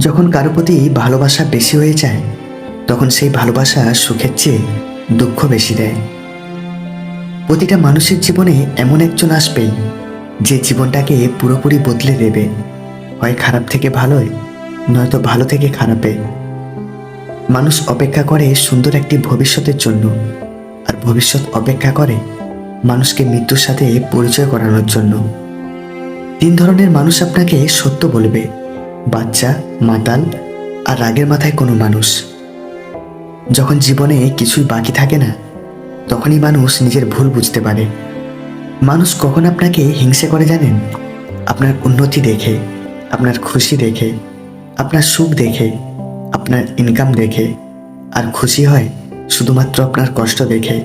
যখন কারও প্রতি ভালোবাসা বেশি হয়ে যায়, তখন সেই ভালোবাসা সুখের চেয়ে দুঃখ বেশি দেয়। প্রতিটা মানুষের জীবনে এমন একজন আসবে, যে জীবনটাকে পুরোপুরি বদলে দেবে। হয় খারাপ থেকে ভালোয়, নয়তো ভালো থেকে খারাপে। মানুষ অপেক্ষা করে সুন্দর একটি ভবিষ্যতের জন্য, আর ভবিষ্যৎ অপেক্ষা করে মানুষকে মৃত্যুর সাথে পরিচয় করানোর জন্য। তিন ধরনের মানুষ আপনাকে সত্য বলবে। বাচ্চা, মাতাল আর রাগের মাথায় কোনো মানুষ। যখন জীবনে কিছুই বাকি থাকে না, তখনই মানুষ নিজের ভুল বুঝতে পারে। মানুষ কখন আপনাকে হিংসে করে জানেন? আপনার উন্নতি দেখে, আপনার খুশি দেখে, আপনার সুখ দেখে, আপনার ইনকাম দেখে। আর খুশি হয় শুধুমাত্র আপনার কষ্ট দেখে।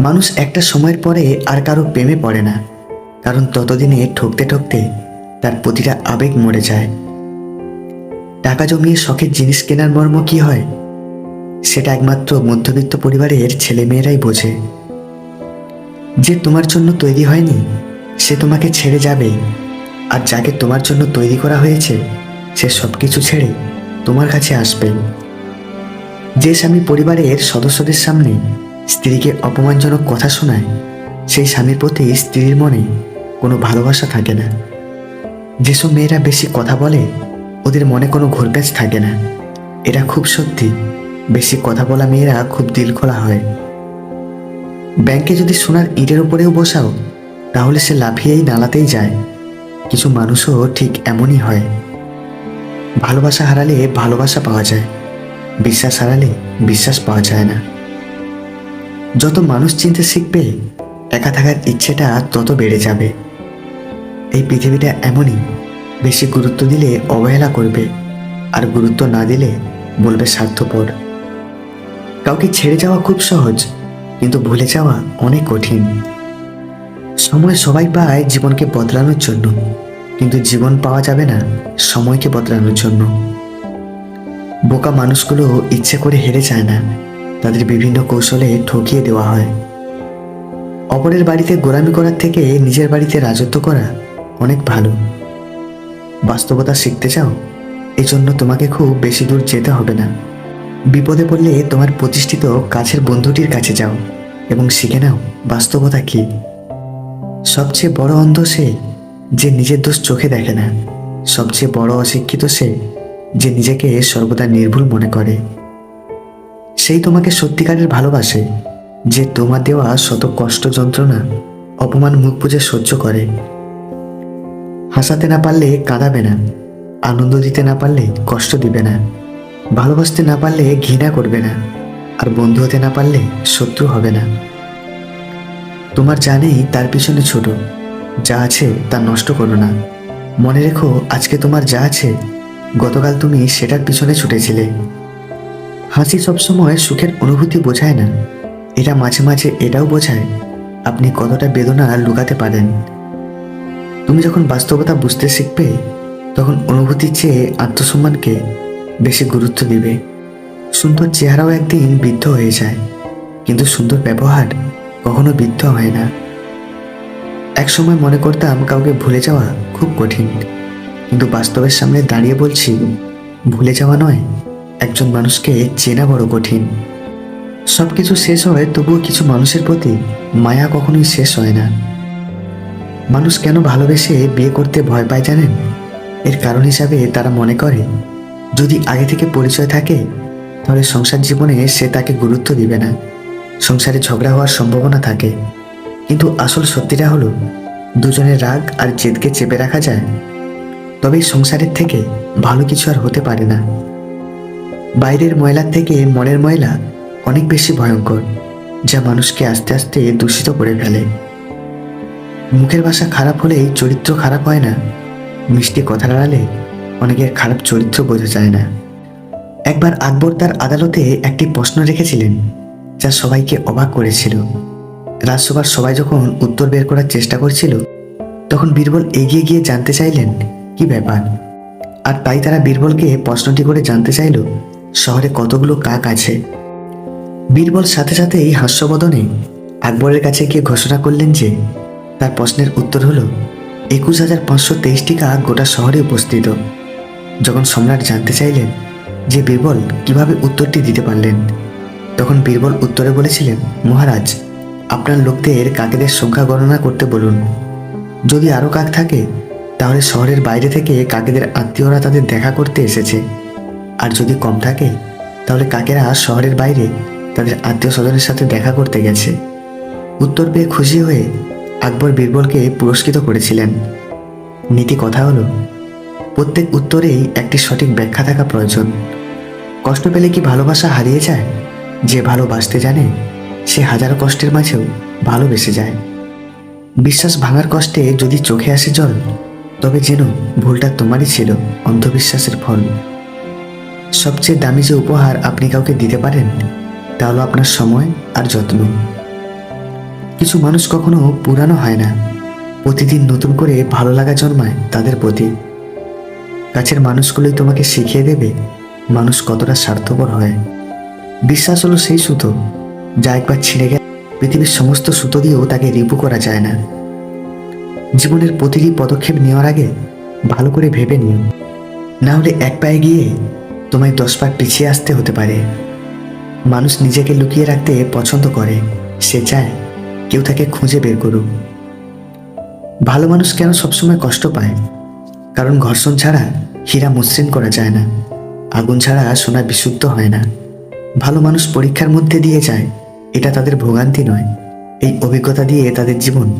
মানুষ একটা সময়ের পরে আর কারও প্রেমে পড়ে না, কারণ ততদিনে ঠকতে ঠকতে তার প্রতিটা আবেগ মরে যায়। টাকা জমিয়ে শখের জিনিস কেনার মর্ম কি হয়? সেটা একমাত্র মধ্যবিত্ত পরিবারের ছেলেমেয়েরাই বোঝে। যে তোমার জন্য তৈরি হয়নি, সে তোমাকে ছেড়ে যাবে। আর যাকে তোমার জন্য তৈরি করা হয়েছে, সে সব কিছু ছেড়ে তোমার কাছে আসবে। যে স্বামী পরিবারের সদস্যদের সামনে স্ত্রীকে অপমানজনক কথা শোনায়, সেই স্বামীর প্রতি স্ত্রীর মনে কোনো ভালোবাসা থাকে না। যেসব মেয়েরা বেশি কথা বলে, ওদের মনে কোনো ঘোরপ্যাচ থাকে না। এটা খুব সত্যি। বেশি কথা বলা মেয়েরা খুব দিল খোলা হয়। ব্যাংকে যদি সোনার ইটের উপরেও বসাও, তাহলে সে লাফিয়েই নালাতেই যায়। কিছু মানুষও ঠিক এমনই হয়। ভালোবাসা হারালে ভালোবাসা পাওয়া যায়। বিশ্বাস হারালে বিশ্বাস পাওয়া যায় না। যত মানুষ চিনতে শিখবে, একা থাকার ইচ্ছেটা তত বেড়ে যাবে। এই পৃথিবীটা এমনই। বেশি গুরুত্ব দিলে অবহেলা করবে, আর গুরুত্ব না দিলে বলবে স্বার্থপর। কাউকে ছেড়ে যাওয়া খুব সহজ, কিন্তু ভুলে যাওয়া অনেক কঠিন। সময় সবাই পায় জীবনকে বদলানোর জন্য, কিন্তু জীবন পাওয়া যাবে না সময়কে বদলানোর জন্য। বোকা মানুষগুলো ইচ্ছে করে হেরে যায় না, তাদের বিভিন্ন কৌশলে ঠকিয়ে দেওয়া হয়। অপরের বাড়িতে গোলামি করার থেকে নিজের বাড়িতে রাজত্ব করা অনেক ভালো। বাস্তবতা শিখতে চাও? এজন্য তোমাকে খুব বেশি দূর যেতে হবে না। বিপদে পড়লে তোমার প্রতিষ্ঠিত কাছের বন্ধুটির কাছে যাও এবং শিখে নাও বাস্তবতা কি। সবচেয়ে বড় অন্ধ সে যে নিজের দোষ চোখে দেখে না। সবচেয়ে বড় অশিক্ষিত সে যে নিজেকে সর্বদা নির্ভুল মনে করে। সেই তোমাকে সত্যিকারের ভালোবাসে, যে তোমার দেওয়া শত কষ্ট যন্ত্রণা, অপমান মুখ বুঝে সহ্য করে। হাসাতে না পারলে কাঁদাবে না, আনন্দ দিতে না পারলে কষ্ট দিবে না, ভালোবাসতে না পারলে ঘৃণা করবে না, আর বন্ধু হতে না পারলে শত্রু হবে না। তোমার জানেই তার পিছনে ছোট, যা আছে তা নষ্ট করো না। মনে রেখো, আজকে তোমার যা আছে, গতকাল তুমি সেটার পিছনে ছুটেছিলে। হাসি সবসময় সুখের অনুভূতি বোঝায় না এটা মাঝে মাঝে এটাও বোঝায়, আপনি কতটা বেদনা লুকাতে পারেন। তুমি যখন বাস্তবতা বুঝতে শিখবে, তখন অনুভূতির চেয়ে আত্মসম্মানকে বেশি গুরুত্ব দিবে। সুন্দর চেহারাও একদিন বৃদ্ধ হয়ে যায়, কিন্তু সুন্দর ব্যবহার কখনো বৃদ্ধ হয় না। একসময় মনে করতাম কাউকে ভুলে যাওয়া খুব কঠিন, কিন্তু বাস্তবের সামনে দাঁড়িয়ে বলছি, ভুলে যাওয়া নয়, একজন মানুষকে চেনা বড় কঠিন। সব কিছু শেষ হয়, তবুও কিছু মানুষের প্রতি মায়া কখনোই শেষ হয় না। মানুষ কেন ভালোবেসে বিয়ে করতে ভয় পায় জানেন? এর কারণ হিসাবে তারা মনে করে, যদি আগে থেকে পরিচয় থাকে, তাহলে সংসার জীবনে সে তাকে গুরুত্ব দিবে না। সংসারে ঝগড়া হওয়ার সম্ভাবনা থাকে। কিন্তু আসল সত্যিটা হলো, দুজনের রাগ আর জেদকে চেপে রাখা যায়। তবে সংসারের থেকে ভালো কিছু আর হতে পারে না। বাইরের ময়লার থেকে মনের ময়লা অনেক বেশি ভয়ঙ্কর, যা মানুষকে আস্তে আস্তে দূষিত করে ফেলে। মুখের ভাষা খারাপ হলেই চরিত্র খারাপ হয় না। মিষ্টি কথা আড়ালে অনেকের খারাপ চরিত্র বোঝা যায় না। একবার আকবর তার আদালতে একটি প্রশ্ন রেখেছিলেন, যা সবাইকে অবাক করেছিল। রাজসভার সবাই যখন উত্তর বের করার চেষ্টা করছিল, তখন বীরবল এগিয়ে গিয়ে জানতে চাইলেন, কি ব্যাপার? আর তাই তারা বীরবলকে প্রশ্নটি করে জানতে চাইল, শহরে কতগুলো কাক আছে? বীরবল সাথে সাথে এই হাস্যবদনে আকবরের কাছে গিয়ে ঘোষণা করলেন যে তার প্রশ্নের উত্তর হল, একুশ হাজার পাঁচশো তেইশটি কাক গোটা শহরে উপস্থিত। যখন সম্রাট জানতে চাইলেন যে বীরবল কীভাবে উত্তরটি দিতে পারলেন, তখন বীরবল উত্তরে বলেছিলেন, মহারাজ, আপনার লোকদের কাকেদের সংখ্যা গণনা করতে বলুন। যদি আরও কাক থাকে, তাহলে শহরের বাইরে থেকে কাকেদের আত্মীয়রা তাদের দেখা করতে এসেছে। আর যদি কম থাকে, তাহলে কাকেরা শহরের বাইরে তাদের আত্মীয় স্বজনের সাথে দেখা করতে গেছে। উত্তর পেয়ে খুশি হয়ে আকবর বীরবলকে পুরস্কৃত করেছিলেন। নীতি কথা হলো, প্রত্যেক উত্তরেই একটি সঠিক ব্যাখ্যা থাকা প্রয়োজন। কষ্ট পেলে কি ভালোবাসা হারিয়ে যায়? যে ভালোবাসতে জানে, সে হাজারো কষ্টের মাঝেও ভালোবেসে যায়। বিশ্বাস ভাঙার কষ্টে যদি চোখে আসে জল, তবে যেন ভুলটা তোমারই ছিল অন্ধবিশ্বাসের ফল। সবচেয়ে দামি যে উপহার আপনি কাউকে দিতে পারেন, তা হলো আপনার সময় আর যত্ন। কিছু মানুষ কখনো পুরানো হয় না। প্রতিদিন নতুন করে ভালো লাগা জন্মায় তাদের প্রতি। কাছের মানুষগুলোই তোমাকে শিখিয়ে দেবে মানুষ কতটা স্বার্থপর হয়। বিশ্বাস হলো সেই সুতো, যা একবার ছিঁড়ে গেলে পৃথিবীর সমস্ত সুতো দিয়েও তাকে রিপু করা যায় না। জীবনের প্রতিটি পদক্ষেপ নেওয়ার আগে ভালো করে ভেবে নিও। না হলে এক পায়ে গিয়ে তোমায় দশ পা পিছিয়ে আসতে হতে পারে। মানুষ নিজেকে লুকিয়ে রাখতে পছন্দ করে, সে চায় কেউ তাকে খুঁজে বের করুক। ভালো মানুষ কেন সবসময় কষ্ট পায়? কারণ ঘর্ষণ ছাড়া হীরা মসৃণ করা যায় না। আগুন ছাড়া সোনা বিশুদ্ধ হয় না। ভালো মানুষ পরীক্ষার মধ্যে দিয়ে যায়, এটা তাদের ভোগান্তি নয়। এই অভিজ্ঞতা দিয়ে তাদের জীবন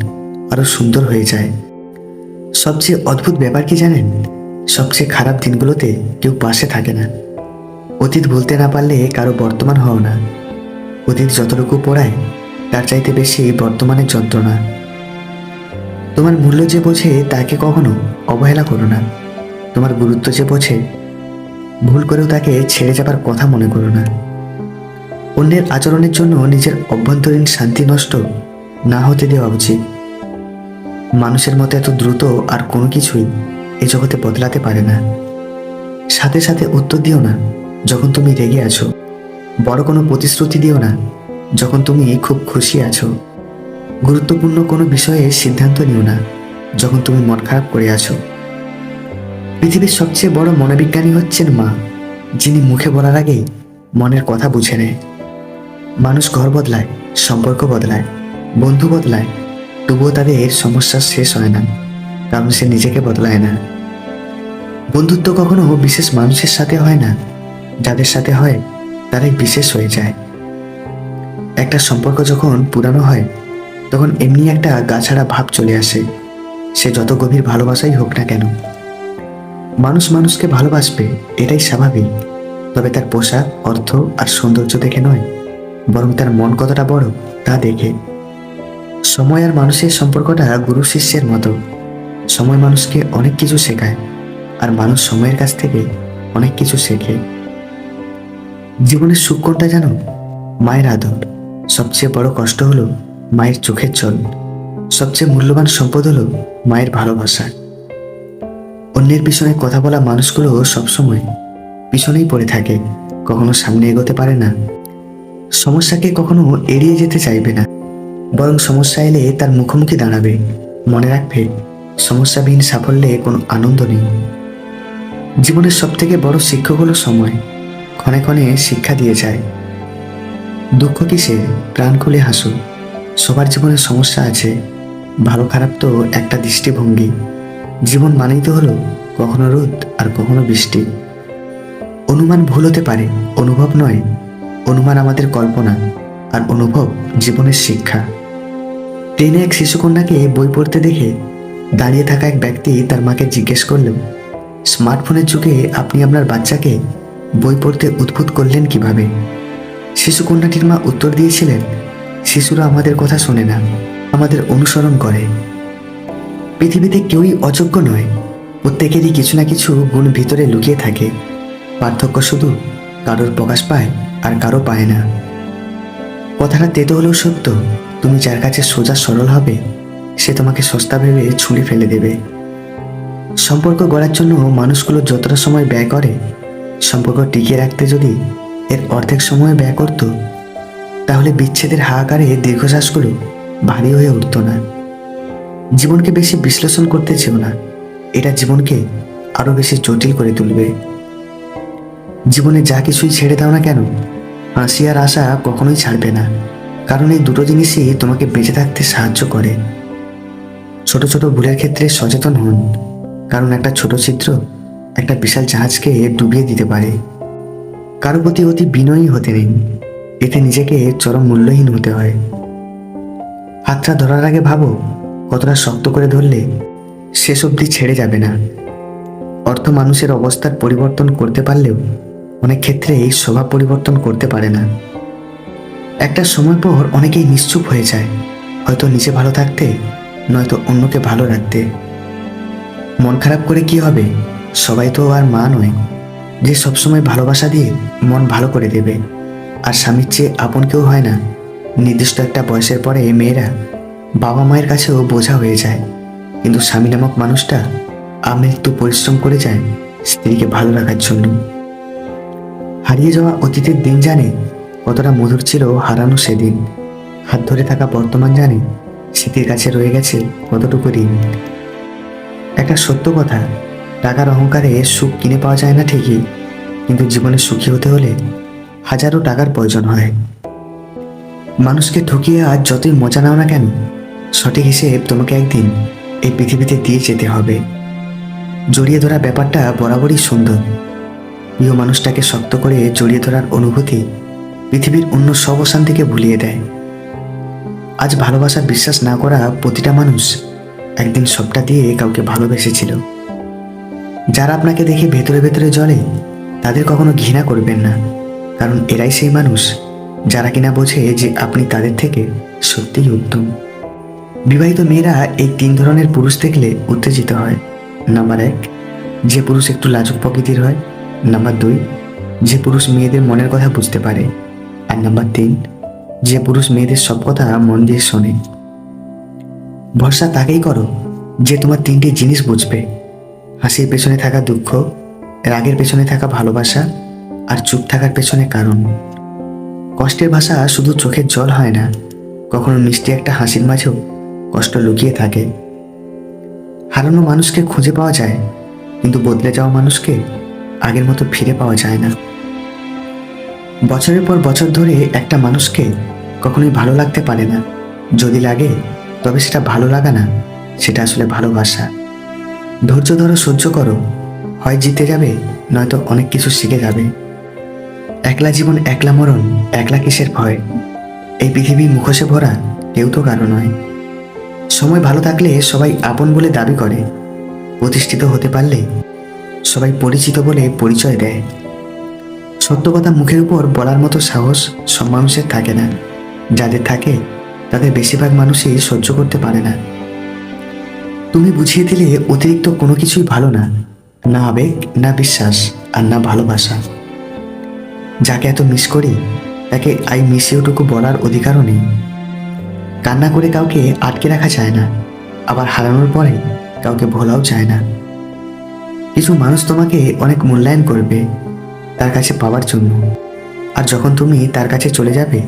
আরও সুন্দর হয়ে যায়। সবচেয়ে অদ্ভুত ব্যাপার কি জানেন? সবচেয়ে খারাপ দিনগুলোতে কেউ পাশে থাকে না। অতীত ভুলতে না পারলে কারও বর্তমান হও না। অতীত যতটুকু পড়ায় তার চাইতে বেশি বর্তমানের যন্ত্রণা। তোমার মূল্য যে বোঝে তাকে কখনো অবহেলা করো না। তোমার গুরুত্ব যে বোঝে, ভুল করেও তাকে ছেড়ে যাবার কথা মনে করো না। অন্যের আচরণের জন্য নিজের অভ্যন্তরীণ শান্তি নষ্ট না হতে দেওয়া উচিত। মানুষের মতো এত দ্রুত আর কোনো কিছুই এ জগতে বদলাতে পারে না। সাথে সাথে উত্তর দিও না যখন তুমি রেগে আছো। বড় কোনো প্রতিশ্রুতি দিও না যখন তুমি খুব খুশি আছো, গুরুত্বপূর্ণ কোনো বিষয়ে সিদ্ধান্ত নিও না, যখন তুমি মন খারাপ করে আছো। পৃথিবীর সবচেয়ে বড় মনোবিজ্ঞানী হচ্ছেন মা, যিনি মুখে বলার আগেই মনের কথা বুঝে নেয়। মানুষ ঘর বদলায়, সম্পর্ক বদলায়, বন্ধু বদলায়, তবুও তাদের সমস্যা শেষ হয় না, কারণ সে নিজেকে বদলায় না। বন্ধুত্ব কখনো বিশেষ মানুষের সাথে হয় না, যাদের সাথে হয় তারাই বিশেষ হয়ে যায়। একটা সম্পর্ক যখন পুরানো হয়, তখন এমনি একটা গাছাড়া ভাব চলে আসে। সে যত গভীর ভালোবাসাই হোক না কেন। মানুষ মানুষকে ভালোবাসবে, এটাই স্বাভাবিক। তবে তার পোশাক, অর্থ আর সৌন্দর্য দেখে নয়, বরং তার মন কতটা বড়, তা দেখে। সময় আর মানুষের সম্পর্কটা গুরু শিষ্যের মতো। সময় মানুষকে অনেক কিছু শেখায়, আর মানুষ সময়ের কাছ থেকে অনেক কিছু শেখে। জীবনের সুখ কোনটা জানো? মায়ের আদর। সবচেয়ে বড় কষ্ট হলো মায়ের চোখের জল। সবচেয়ে মূল্যবান সম্পদ হলো মায়ের ভালোবাসা। অন্যের পিছনে কথা বলা মানুষগুলো সবসময় পিছনেই পড়ে থাকে, কখনো সামনে এগোতে পারে না। সমস্যাকে কখনো এড়িয়ে যেতে চাইবে না। বরং সমস্যা এলে তার মুখোমুখি দাঁড়াবে, মনে রাখবে সমস্যাবিহীন সাফল্যে কোনো আনন্দ নেই। জীবনের সবথেকে বড় শিক্ষক হলো সময়। ক্ষণে ক্ষণে শিক্ষা দিয়ে যায়। দুঃখ কিসে? প্রাণ খুলে হাসো। সবার জীবনে সমস্যা আছে। ভালো খারাপ তো একটা দৃষ্টিভঙ্গি। জীবন মানেই তো হলো কখনো রোদ আর কখনো বৃষ্টি। অনুমান ভুল হতে পারে, অনুভব নয়। অনুমান আমাদের কল্পনা আর অনুভব জীবনের শিক্ষা। ট্রেনে এক শিশুকন্যাকে বই পড়তে দেখে দাঁড়িয়ে থাকা এক ব্যক্তি তার মাকে জিজ্ঞেস করলেন স্মার্টফোনের যুগে আপনি আপনার বাচ্চাকে বই পড়তে উদ্ভুত করলেন কীভাবে? শিশুকন্যাটির মা উত্তর দিয়েছিলেন, শিশুরা আমাদের কথা শোনে না, আমাদের অনুসরণ করে। পৃথিবীতে কেউই অযোগ্য নয়, প্রত্যেকেরই কিছু না কিছু গুণ ভিতরে লুকিয়ে থাকে। পার্থক্য শুধু কারোর প্রকাশ পায় আর কারও পায় না। কথাটা তেতো হলেও সত্য, তুমি যার কাছে সোজা সরল হবে, সে তোমাকে সস্তা ভেবে ছুঁড়ে ফেলে দেবে। সম্পর্ক গড়ার জন্য মানুষগুলো যতটা সময় ব্যয় করে, সম্পর্ক টিকিয়ে রাখতে যদি এর অর্ধেক সময় ব্যয় করত, তাহলে বিচ্ছেদের হাহাকারে দীর্ঘশ্বাসগুলো ভারী হয়ে উঠত না। জীবনকে বেশি বিশ্লেষণ করতে চেও না, এটা জীবনকে আরও বেশি জটিল করে তুলবে। জীবনে যা কিছুই ছেড়ে দাও না কেন, হাসি আর আশা কখনোই ছাড়বে না, কারণ এই দুটো জিনিসই তোমাকে বেঁচে থাকতে সাহায্য করে। ছোট ছোট ভুলের ক্ষেত্রে সচেতন হন, কারণ একটা ছোট ছিদ্র একটা বিশাল জাহাজকে ডুবিয়ে দিতে পারে। কারও প্রতি অতি বিনয়ী হতে নেই এতে নিজেকে চরম মূল্যহীন হতে হয়। হাতটা ধরার আগে ভাবো, কতটা শক্ত করে ধরলে শেষ অবধি ছেড়ে যাবে না। অর্থ মানুষের অবস্থার পরিবর্তন করতে পারলেও অনেক ক্ষেত্রে এই স্বভাব পরিবর্তন করতে পারে না। একটা সময় পর অনেকেই নিশ্চুপ হয়ে যায়, হয়তো নিজে ভালো থাকতে, নয়তো অন্যকে ভালো রাখতে। মন খারাপ করে কি হবে? সবাই তো আর মা নয়। যে সবসময় ভালোবাসা দিয়ে মন ভালো করে দেবে। আর স্বামীর চেয়ে আপন কেউ হয় না। নির্দিষ্ট একটা বয়সের পরে মেয়েরা বাবা মায়ের কাছেও বোঝা হয়ে যায়। কিন্তু স্বামী নামক মানুষটা আমৃত্যু পরিশ্রম করে যায় স্ত্রীকে ভালো রাখার জন্য। হারিয়ে যাওয়া অতীতের দিন জানে কতটা মধুর ছিল হারানো সেদিন। হাত ধরে থাকা বর্তমান জানে স্মৃতির কাছে রয়ে গেছে কতটুকু ঋণ। একটা সত্য কথা টাকার অহংকারে সুখ কিনে পাওয়া যায় না ঠিকই, কিন্তু জীবনে সুখী হতে হলে হাজারো টাকার প্রয়োজন হয়। মানুষকে ঠকিয়ে আজ যতই মজা নাও না কেন, সঠিক হিসেব তোমাকে একদিন এই পৃথিবীতে দিয়ে যেতে হবে। জড়িয়ে ধরা ব্যাপারটা বরাবরই সুন্দর। প্রিয় মানুষটাকে শক্ত করে জড়িয়ে ধরার অনুভূতি পৃথিবীর অন্য সব অশান্তিকে ভুলিয়ে দেয়। আজ ভালোবাসা বিশ্বাস না করা প্রতিটা মানুষ একদিন সবটা দিয়ে কাউকে ভালোবেসেছিল। যারা আপনাকে দেখে ভেতরে ভেতরে জ্বলে, তাদের কখনো ঘৃণা করবেন না। কারণ এরাই সেই মানুষ যারা কিনা বোঝে যে আপনি তাদের থেকে সত্যিই উত্তম। বিবাহিত মেয়েরা এই তিন ধরনের পুরুষ দেখলে উত্তেজিত হয়। নাম্বার এক, যে পুরুষ একটু লাজুক প্রকৃতির হয়। নাম্বার দুই, যে পুরুষ মেয়েদের মনের কথা বুঝতে পারে। আর নাম্বার তিন, যে পুরুষ মেয়েদের সব কথা মন দিয়ে শোনে। ভরসা তাকেই করো যে তোমার তিনটি জিনিস বুঝবে। হাসির পেছনে থাকা দুঃখ, রাগের পেছনে থাকা ভালোবাসা আর চুপ থাকার পেছনে কারণ। কষ্টের ভাষা শুধু চোখের জল হয় না, কখনো মিষ্টি একটা হাসির মাঝেও কষ্ট লুকিয়ে থাকে। হারানো মানুষকে খুঁজে পাওয়া যায়, কিন্তু বদলে যাওয়া মানুষকে আগের মতো ফিরে পাওয়া যায় না। বছরের পর বছর ধরে একটা মানুষকে কখনোই ভালো লাগতে পারে না। যদি লাগে, তবে সেটা ভালো লাগা না, সেটা আসলে ভালোবাসা। ধৈর্য ধরো, সহ্য করো। হয় জিতে যাবে, নয়তো অনেক কিছু শিখে যাবে। একলা জীবন, একলা মরণ, একলা কিসের ভয়? এই পৃথিবী মুখোশে ভরা কেউ তো কারও নয়। সময় ভালো থাকলে সবাই আপন বলে দাবি করে। প্রতিষ্ঠিত হতে পারলে সবাই পরিচিত বলে পরিচয় দেয়। সত্য কথা মুখের উপর বলার মতো সাহস সব মানুষের থাকে না। যাদের থাকে, তাদের বেশিরভাগ মানুষই সহ্য করতে পারে না। তুমি বুঝিয়ে দিলে অতিরিক্ত কোনো কিছুই ভালো না। না আবেগ, না বিশ্বাস, আর না ভালোবাসা। যাকে এত মিস করি, তাকে আই মিস ইউটুকু বলার অধিকারও নেই। কান্না করে কাউকে আটকে রাখা যায় না, আবার হারানোর পরে কাউকে ভোলাও যায় না। কিছু মানুষ তোমাকে অনেক মূল্যায়ন করবে তার কাছে পাওয়ার জন্য। আর যখন তুমি তার কাছে চলে যাবে,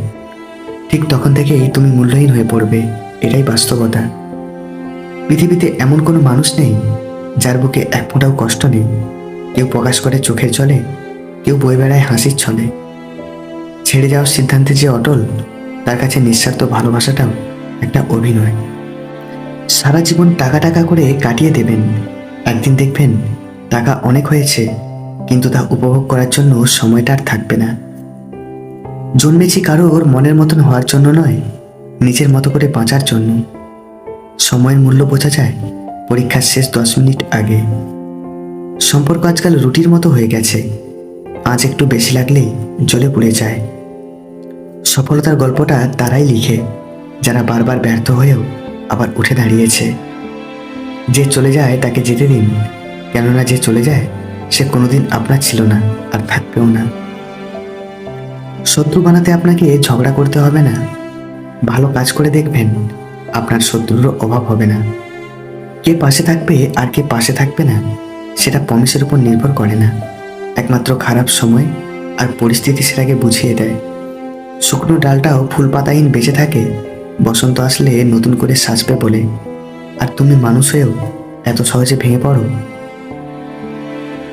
ঠিক তখন থেকেই তুমি মূল্যহীন হয়ে পড়বে, এটাই বাস্তবতা। পৃথিবীতে এমন কোনো মানুষ নেই যার বুকে এক ফোঁটাও কষ্ট নেই। কেউ প্রকাশ করে চোখের জলে, কেউ বয়ে বেড়ায় হাসির ছলে। ছেড়ে যাওয়ার সিদ্ধান্তে যে অটল, তার কাছে নিঃস্বার্থ ভালোবাসাটাও একটা অভিনয়। সারা জীবন টাকা টাকা করে কাটিয়ে দেবেন। একদিন দেখবেন টাকা অনেক হয়েছে, কিন্তু তা উপভোগ করার জন্য সময়টা আর থাকবে না। জন্মেছি কারোর মনের মতন হওয়ার জন্য নয়, নিজের মতো করে বাঁচার জন্য। সময়ের মূল্য বোঝা যায়? পরীক্ষার শেষ দশ মিনিট আগে। সম্পর্ক আজকাল রুটির মতো হয়ে গেছে। আজ একটু বেশি লাগলেই জ্বলে পুড়ে যায়। সফলতার গল্পটা তারাই লিখে, যারা বারবার ব্যর্থ হয়েও আবার উঠে দাঁড়িয়েছে। যে চলে যায় তাকে যেতে দিন, কেননা যে চলে যায়, সে কোনোদিন আপনার ছিল না আর থাকবেও না। শত্রু বানাতে আপনাকে ঝগড়া করতে হবে না। ভালো কাজ করে দেখবেন। আপনার শত্রুরও অভাব হবে না। কে পাশে থাকবে আর কে পাশে থাকবে না, সেটা পমিশের উপর নির্ভর করে না। একমাত্র খারাপ সময় আর পরিস্থিতি সেটাকে বুঝিয়ে দেয়। শুকনো ডালটাও ফুল পাতাহীন বেঁচে থাকে, বসন্ত আসলে নতুন করে সাজবে বলে। আর তুমি মানুষ হয়েও এত সহজে ভেঙে পড়ো?